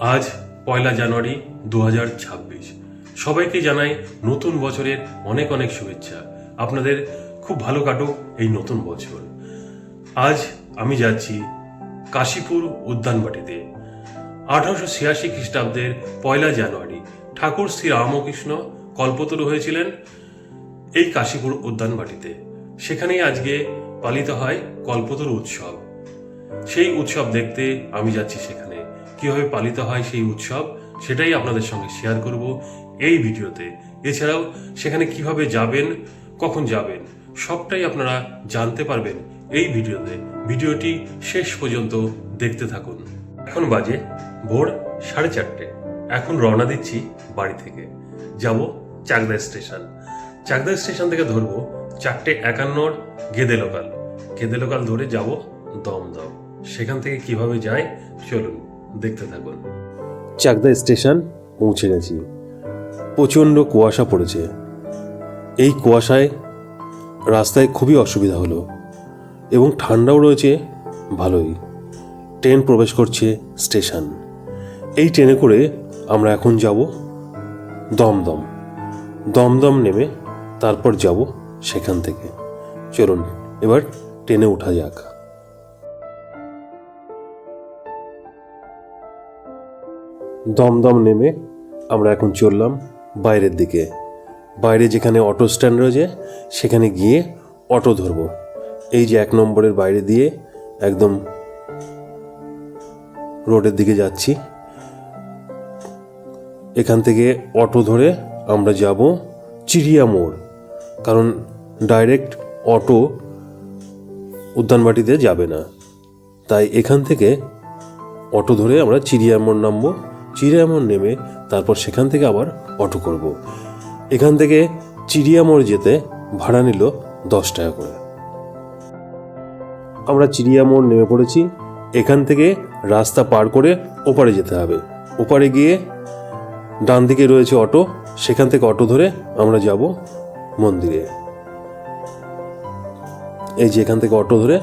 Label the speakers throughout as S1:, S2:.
S1: আজ পয়লা জানুয়ারি দু হাজার ছাব্বিশ। সবাইকে জানাই নতুন বছরের অনেক অনেক শুভেচ্ছা। আপনাদের খুব ভালো কাটুক এই নতুন বছর। আজ আমি যাচ্ছি কাশীপুর উদ্যানবাটিতে। আঠারোশো ছিয়াশি খ্রিস্টাব্দের পয়লা জানুয়ারি ঠাকুর শ্রী রামকৃষ্ণ কল্পতরু হয়েছিলেন এই কাশীপুর উদ্যানবাটিতে। সেখানেই আজকে পালিত হয় কল্পতরু উৎসব। সেই উৎসব দেখতে আমি যাচ্ছি সেখানে। কীভাবে পালিত হয় সেই উৎসব সেটাই আপনাদের সঙ্গে শেয়ার করব এই ভিডিওতে। এছাড়াও সেখানে কীভাবে যাবেন, কখন যাবেন, সবটাই আপনারা জানতে পারবেন এই ভিডিওতে। ভিডিওটি শেষ পর্যন্ত দেখতে থাকুন। এখন বাজে ভোর সাড়ে চারটে। এখন রওনা দিচ্ছি বাড়ি থেকে। যাব চাকদা স্টেশন। চাকদা স্টেশন থেকে ধরবো চারটে একান্নর গেদে লোকাল গেদে লোকাল ধরে যাব দমদম। সেখান থেকে কীভাবে যায় চলুন দেখতে থাকুন। চাকদা স্টেশন পৌঁছে গেছি। প্রচণ্ড কুয়াশা পড়েছে। এই কুয়াশায় রাস্তায় খুবই অসুবিধা হলো এবং ঠান্ডাও রয়েছে, ভালোই। ট্রেন প্রবেশ করছে স্টেশন। এই ট্রেনে করে আমরা এখন যাব দমদম। দমদম নেমে তারপর যাব সেখান থেকে। চলুন, এবার ট্রেনে ওঠা যাক। দমদম নেমে আমরা এখন চললাম বাইরের দিকে। বাইরে যেখানে অটো স্ট্যান্ড রয়েছে, সেখানে গিয়ে অটো ধরবো। এই যে এক নম্বরের বাইরে দিয়ে একদম রোডের দিকে যাচ্ছি। এখান থেকে অটো ধরে আমরা যাব চিড়িয়া মোড়, কারণ ডাইরেক্ট অটো উদ্যানবাটিতে যাবে না। তাই এখান থেকে অটো ধরে আমরা চিড়িয়া মোড় নামবো। চিড়িয়ামোড় নেমে তারপর সেখান থেকে আবার অটো করব। এখান থেকে চিড়িয়ামোড় যেতে ভাড়া নিল দশ টাকা করে। আমরা চিড়িয়ামোড় নেমে পড়েছি। এখান থেকে রাস্তা পার করে ওপারে যেতে হবে। ওপারে গিয়ে ডান দিকে রয়েছে অটো। সেখান থেকে অটো ধরে আমরা যাব মন্দিরে। এই যে এখান থেকে অটো ধরে,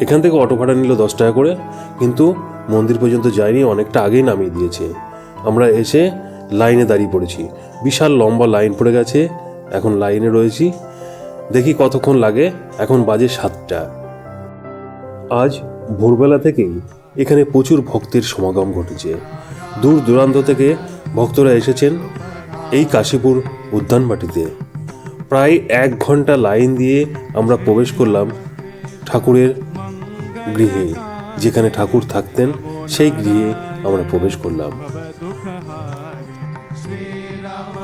S1: এখান থেকে অটো ভাড়া নিল দশ টাকা করে। কিন্তু মন্দির পর্যন্ত যায়নি, অনেকটা আগেই নামিয়ে দিয়েছে। আমরা এসে লাইনে দাঁড়িয়ে পড়েছি। বিশাল লম্বা লাইন পড়ে গেছে, এখন লাইনে রয়েছি। দেখি কতক্ষণ লাগে, এখন বাজে সাতটা। আজ ভোরবেলা থেকেই এখানে প্রচুর ভক্তের সমাগম ঘটেছে। দূর দূরান্ত থেকে ভক্তরা এসেছেন এই কাশীপুর উদ্যানবাটিতে। প্রায় এক ঘণ্টা লাইন দিয়ে আমরা প্রবেশ করলাম ঠাকুরের গৃহে। যেখানে ঠাকুর থাকতেন, সেই গৃহে আমরা প্রবেশ করলাম।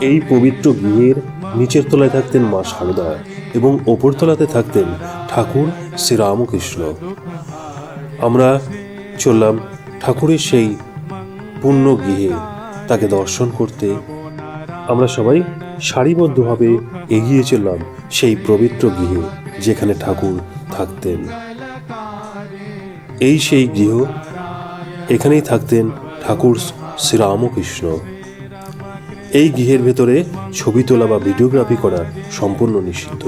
S1: এই পবিত্র গৃহের নিচের তলায় থাকতেন মা সারদা এবং ওপর তলাতে থাকতেন ঠাকুর শ্রীরামকৃষ্ণ। আমরা চললাম ঠাকুরের সেই পূর্ণ গৃহে, তাকে দর্শন করতে। আমরা সবাই সারিবদ্ধভাবে এগিয়ে চললাম সেই পবিত্র গৃহে, যেখানে ঠাকুর থাকতেন। এই সেই গৃহ। এখানেই থাকতেন ঠাকুর শ্রীরামকৃষ্ণ। এই গৃহের ভেতরে ছবি তোলা বা ভিডিওগ্রাফি করা সম্পূর্ণ নিষিদ্ধ।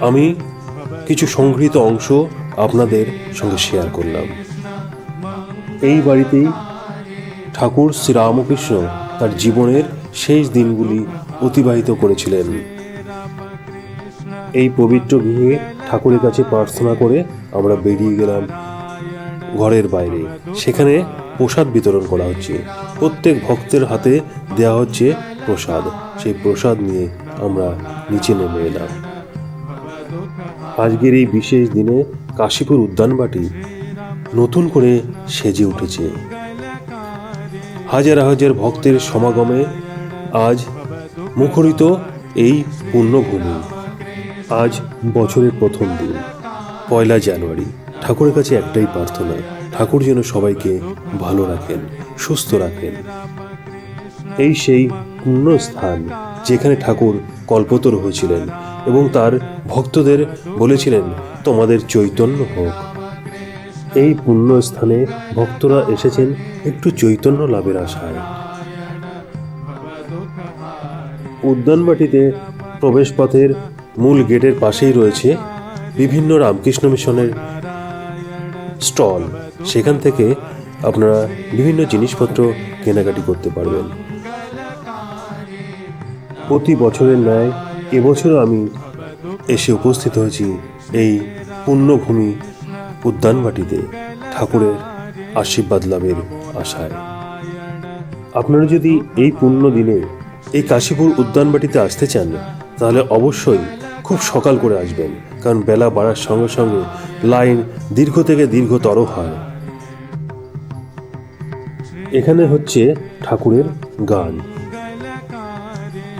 S1: আমি কিছু সংগৃহীত অংশ আপনাদের সঙ্গে শেয়ার করলাম। এই বাড়িতেই ঠাকুর শ্রীরামকৃষ্ণ তার জীবনের শেষ দিনগুলি অতিবাহিত করেছিলেন। এই পবিত্র গৃহে ঠাকুরের কাছে প্রার্থনা করে আমরা বেরিয়ে গেলাম ঘরের বাইরে। সেখানে প্রসাদ বিতরণ করা হচ্ছে। প্রত্যেক ভক্তের হাতে দেওয়া হচ্ছে প্রসাদ। সেই প্রসাদ নিয়ে আমরা নিচে নেমে এলাম। আজকের এই বিশেষ দিনে কাশীপুর উদ্যানবাটি নতুন করে সেজে উঠেছে। হাজার হাজার ভক্তের সমাগমে আজ মুখরিত এই পুণ্যভূমি। আজ বছরের প্রথম দিন। পয়লা জানুয়ারি ঠাকুরের কাছে একটাই প্রার্থনা, ঠাকুর যেন সবাইকে ভালো রাখেন, সুস্থ রাখেন। এই সেই স্থান যেখানে ঠাকুর কল্পতর হয়েছিলেন এবং তার ভক্তদের বলেছিলেন, তোমাদের চৈতন্য হোক। এই পুণ্য স্থানে ভক্তরা এসেছেন একটু চৈতন্য লাভের আশায়। উদ্যানবাটিতে প্রবেশপথের মূল গেটের পাশেই রয়েছে বিভিন্ন রামকৃষ্ণ মিশনের স্টল। সেখান থেকে আপনারা বিভিন্ন জিনিসপত্র কেনাকাটি করতে পারবেন। প্রতি বছরের ন্যায় এবছরও আমি এসে উপস্থিত হয়েছি এই পুণ্যভূমি উদ্যানবাটিতে ঠাকুরের আশীর্বাদ লাভের আশায়। আপনারা যদি এই পুণ্য দিনে এই কাশীপুর উদ্যানবাটিতে আসতে চান, তাহলে অবশ্যই খুব সকাল করে আসবেন। কারণ বেলা বাড়ার সঙ্গে সঙ্গে লাইন দীর্ঘ থেকে দীর্ঘতর হয়। এখানে হচ্ছে ঠাকুরের গান।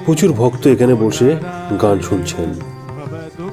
S1: প্রচুর ভক্ত এখানে বসে গান শুনছেন।